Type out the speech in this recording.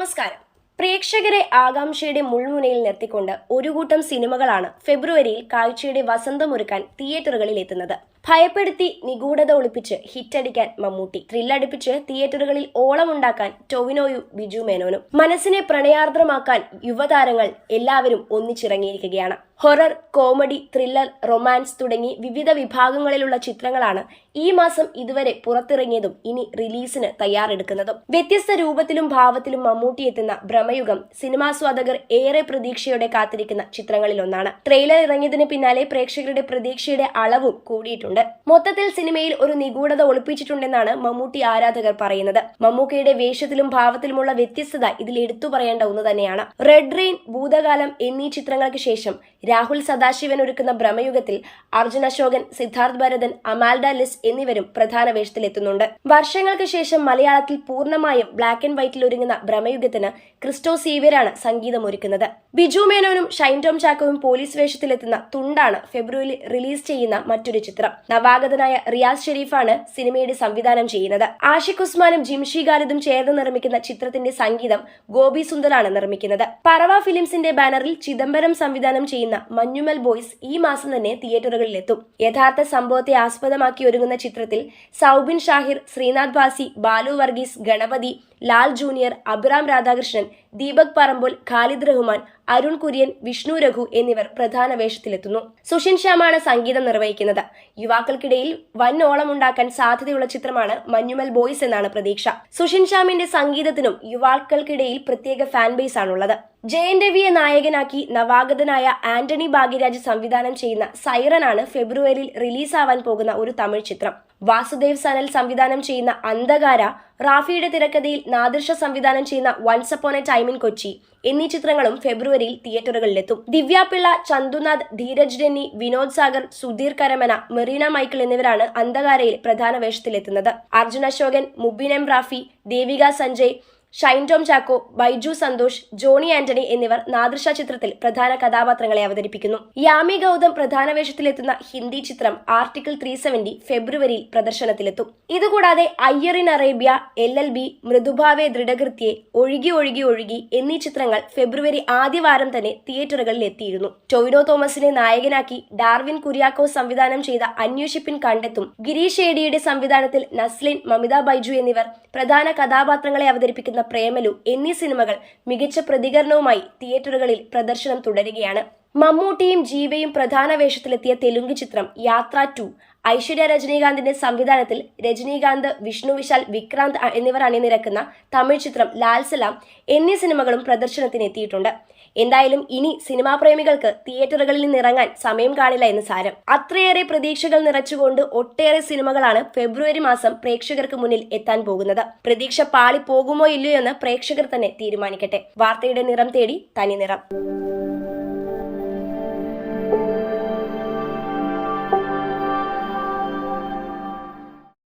നമസ്കാരം. പ്രേക്ഷകരെ ആകാംക്ഷയുടെ മുൾമുനയിൽ നിർത്തിക്കൊണ്ട് ഒരു കൂട്ടം സിനിമകളാണ് ഫെബ്രുവരിയിൽ കാഴ്ചയുടെ വസന്തമൊരുക്കാൻ തിയേറ്ററുകളിൽ എത്തുന്നത്. ഭയപ്പെടുത്തി നിഗൂഢത ഒളിപ്പിച്ച് ഹിറ്റടിക്കാൻ മമ്മൂട്ടി. ത്രില്ലടിപ്പിച്ച് തിയേറ്ററുകളിൽ ഓളമുണ്ടാക്കാൻ ടൊവിനോയും ബിജു മേനോനും. മനസ്സിനെ പ്രണയാർദ്രമാക്കാൻ യുവതാരങ്ങൾ എല്ലാവരും ഒന്നിച്ചിറങ്ങിയിരിക്കുകയാണ്. ഹൊറർ കോമഡി ത്രില്ലർ റൊമാൻസ് തുടങ്ങി വിവിധ വിഭാഗങ്ങളിലുള്ള ചിത്രങ്ങളാണ് ഈ മാസം ഇതുവരെ പുറത്തിറങ്ങിയതും ഇനി റിലീസിന് തയ്യാറെടുക്കുന്നതും. വ്യത്യസ്ത രൂപത്തിലും ഭാവത്തിലും മമ്മൂട്ടി എത്തുന്ന ഭ്രമയുഗം സിനിമാസ്വാദകർ ഏറെ പ്രതീക്ഷയോടെ കാത്തിരിക്കുന്ന ചിത്രങ്ങളിലൊന്നാണ്. ട്രെയിലർ ഇറങ്ങിയതിന് പിന്നാലെ പ്രേക്ഷകരുടെ പ്രതീക്ഷയുടെ അളവും കൂടിയിട്ടുണ്ട്. മൊത്തത്തിൽ സിനിമയിൽ ഒരു നിഗൂഢത ഒളിപ്പിച്ചിട്ടുണ്ടെന്നാണ് മമ്മൂട്ടി ആരാധകർ പറയുന്നത്. മമ്മൂക്കയുടെ വേഷത്തിലും ഭാവത്തിലുമുള്ള വ്യത്യസ്തത ഇതിൽ എടുത്തു പറയേണ്ട ഒന്ന് തന്നെയാണ്. റെഡ് റെയിൻ ഭൂതകാലം എന്നീ ചിത്രങ്ങൾക്ക് ശേഷം രാഹുൽ സദാശിവൻ ഒരുക്കുന്ന ഭ്രമയുഗത്തിൽ അർജുൻ അശോകൻ സിദ്ധാർത്ഥ് ഭരതൻ അമാൽഡ ലിസ് എന്നിവരും പ്രധാന വേഷത്തിലെത്തുന്നുണ്ട് വർഷങ്ങൾക്ക് ശേഷം മലയാളത്തിൽ പൂർണമായും ബ്ലാക്ക് ആൻഡ് വൈറ്റിൽ ഒരുങ്ങുന്ന ഭ്രമയുഗത്തിന് ക്രിസ്റ്റോ സീവിയറാണ് സംഗീതം ഒരുക്കുന്നത്. ബിജു മേനോനും ഷൈൻ ടോം ചാക്കോവും പോലീസ് വേഷത്തിലെത്തുന്ന തുണ്ടാണ് ഫെബ്രുവരിയിൽ റിലീസ് ചെയ്യുന്ന മറ്റൊരു ചിത്രം. നവാഗതനായ റിയാസ് ഷെരീഫാണ് സിനിമയുടെ സംവിധാനം ചെയ്യുന്നത്. ആഷിഖ് ഉസ്മാനും ജിംഷി ഖാലിദും ചേർന്ന് നിർമ്മിക്കുന്ന ചിത്രത്തിന്റെ സംഗീതം ഗോപി സുന്ദറാണ് നിർമ്മിക്കുന്നത്. പറവ ഫിലിംസിന്റെ ബാനറിൽ ചിദംബരം സംവിധാനം ചെയ്യുന്ന മഞ്ഞുമൽ ബോയ്സ് ഈ മാസം തന്നെ തിയേറ്ററുകളിലെത്തും യഥാർത്ഥ സംഭവത്തെ ആസ്പദമാക്കി ഒരുങ്ങുന്ന ചിത്രത്തിൽ സൗബിൻ ഷാഹിർ ശ്രീനാഥ് ഭാസി ബാലു വർഗീസ് ഗണപതി ലാൽ ജൂനിയർ അബ്രാം രാധാകൃഷ്ണൻ ദീപക് പറമ്പോൽ ഖാലിദ് റഹ്മാൻ അരുൺ കുര്യൻ വിഷ്ണു രഘു എന്നിവർ പ്രധാന വേഷത്തിലെത്തുന്നു. സുഷിൻ ശ്യാമാണ് സംഗീതം നിർവഹിക്കുന്നത്. യുവാക്കൾക്കിടയിൽ വൻ ഓളമുണ്ടാക്കാൻ സാധ്യതയുള്ള ചിത്രമാണ് മഞ്ഞുമൽ ബോയ്സ് എന്നാണ് പ്രതീക്ഷ. സുഷിൻ ശ്യാമിന്റെ സംഗീതത്തിനും യുവാക്കൾക്കിടയിൽ പ്രത്യേക ഫാൻ ബേസ് ആണുള്ളത്. ജയൻ രവിയെ നായകനാക്കി നവാഗതനായ ആന്റണി ഭാഗ്യരാജ് സംവിധാനം ചെയ്യുന്ന സൈറനാണ് ഫെബ്രുവരിയിൽ റിലീസാവാൻ പോകുന്ന ഒരു തമിഴ് ചിത്രം. വാസുദേവ് സനൽ സംവിധാനം ചെയ്യുന്ന അന്ധകാര റാഫിയുടെ തിരക്കഥയിൽ നാദൃശ സംവിധാനം ചെയ്യുന്ന once upon a time in Kochi എന്നീ ചിത്രങ്ങളും ഫെബ്രുവരിയിൽ തിയേറ്ററുകളിലെത്തും. ദിവ്യാപിള്ള ചന്തുനാഥ് ധീരജ് ഡെന്നി വിനോദ് സാഗർ സുധീർ കരമന മെറീന മൈക്കിൾ എന്നിവരാണ് അന്ധകാരയിൽ പ്രധാന വേഷത്തിലെത്തുന്നത്. അർജുൻ അശോകൻ മുബിൻ എം റാഫി ദേവിക സഞ്ജയ് ഷൈൻ ടോം ചാക്കോ ബൈജു സന്തോഷ് ജോണി ആന്റണി എന്നിവർ നാദൃശ ചിത്രത്തിൽ പ്രധാന കഥാപാത്രങ്ങളെ അവതരിപ്പിക്കുന്നു. യാമി ഗൗതം പ്രധാന വേഷത്തിലെത്തുന്ന ഹിന്ദി ചിത്രം ആർട്ടിക്കിൾ ത്രീ സെവന്റി ഫെബ്രുവരിയിൽ പ്രദർശനത്തിലെത്തും. ഇതുകൂടാതെ Iyer in Arabia L L B മൃദുഭാവെ ദൃഢകൃത്യെ ഒഴുകി ഒഴുകി ഒഴുകി എന്നീ ചിത്രങ്ങൾ ഫെബ്രുവരി ആദ്യവാരം തന്നെ തിയേറ്ററുകളിൽ എത്തിയിരുന്നു. ടൊവിനോ തോമസിനെ നായകനാക്കി ഡാർവിൻ കുര്യാക്കോ സംവിധാനം ചെയ്ത അന്വേഷിപ്പിൻ കണ്ടെത്തും ഗിരീഷ് ഏഡിയുടെ സംവിധാനത്തിൽ നസ്ലിൻ മമിത ബൈജു എന്നിവർ പ്രധാന കഥാപാത്രങ്ങളെ അവതരിപ്പിക്കുന്ന പ്രേമലു എന്നീ സിനിമകൾ മികച്ച പ്രതികരണവുമായി തിയേറ്ററുകളിൽ പ്രദർശനം തുടരുകയാണ്. മമ്മൂട്ടിയും ജീവയും പ്രധാന വേഷത്തിലെത്തിയ തെലുങ്ക് ചിത്രം യാത്ര ടു. ഐശ്വര്യ രജനീകാന്തിന്റെ സംവിധാനത്തിൽ രജനീകാന്ത് വിഷ്ണു വിശാൽ വിക്രാന്ത് എന്നിവർ അണിനിരക്കുന്ന തമിഴ് ചിത്രം ലാൽ സലാം എന്നീ സിനിമകളും പ്രദർശനത്തിന് എത്തിയിട്ടുണ്ട് എന്തായാലും ഇനി സിനിമാ പ്രേമികൾക്ക് തിയേറ്ററുകളിൽ നിന്നിറങ്ങാൻ സമയം കാണില്ല എന്ന് സാരം. അത്രയേറെ പ്രതീക്ഷകൾ നിറച്ചുകൊണ്ട് ഒട്ടേറെ സിനിമകളാണ് ഫെബ്രുവരി മാസം പ്രേക്ഷകർക്ക് മുന്നിൽ എത്താൻ പോകുന്നത്. പ്രതീക്ഷ പാളി പോകുമോ ഇല്ലയോ എന്ന് പ്രേക്ഷകർ തന്നെ തീരുമാനിക്കട്ടെ. വാർത്തയുടെ നിറം തേടി തനി നിറം.